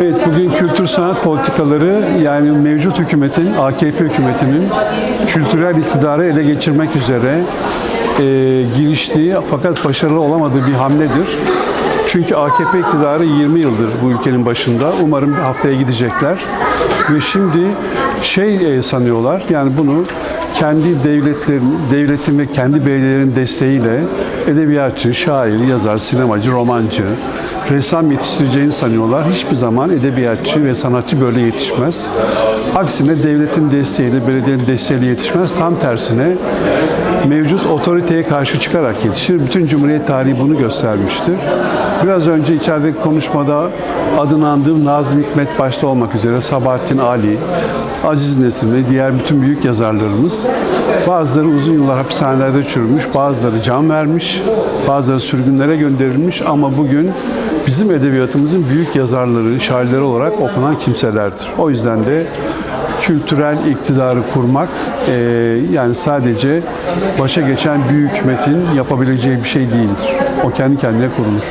Evet, bugün kültür sanat politikaları yani mevcut hükümetin, AKP hükümetinin kültürel iktidarı ele geçirmek üzere e, giriştiği fakat başarılı olamadığı bir hamledir. Çünkü AKP iktidarı 20 yıldır bu ülkenin başında. Umarım bir haftaya gidecekler. Ve şimdi şey e, sanıyorlar, yani bunu kendi devletlerin, devletin ve kendi belediyelerin desteğiyle edebiyatçı, şair, yazar, sinemacı, romancı, ressam yetiştireceğini sanıyorlar. Hiçbir zaman edebiyatçı ve sanatçı böyle yetişmez. Aksine devletin desteğiyle, belediyenin desteğiyle yetişmez. Tam tersine mevcut otoriteye karşı çıkarak yetişir. Bütün Cumhuriyet tarihi bunu göstermiştir. Biraz önce içerideki konuşmada adını andığım Nazım Hikmet başta olmak üzere Sabahattin Ali, Aziz Nesin ve diğer bütün büyük yazarlarımız bazıları uzun yıllar hapishanelerde çürümüş, bazıları can vermiş, bazıları sürgünlere gönderilmiş ama bugün bizim edebiyatımızın büyük yazarları, şairleri olarak okunan kimselerdir. O yüzden de kültürel iktidarı kurmak eee, yani sadece başa geçen büyük hükümetin yapabileceği bir şey değildir. O kendi kendine kurulur.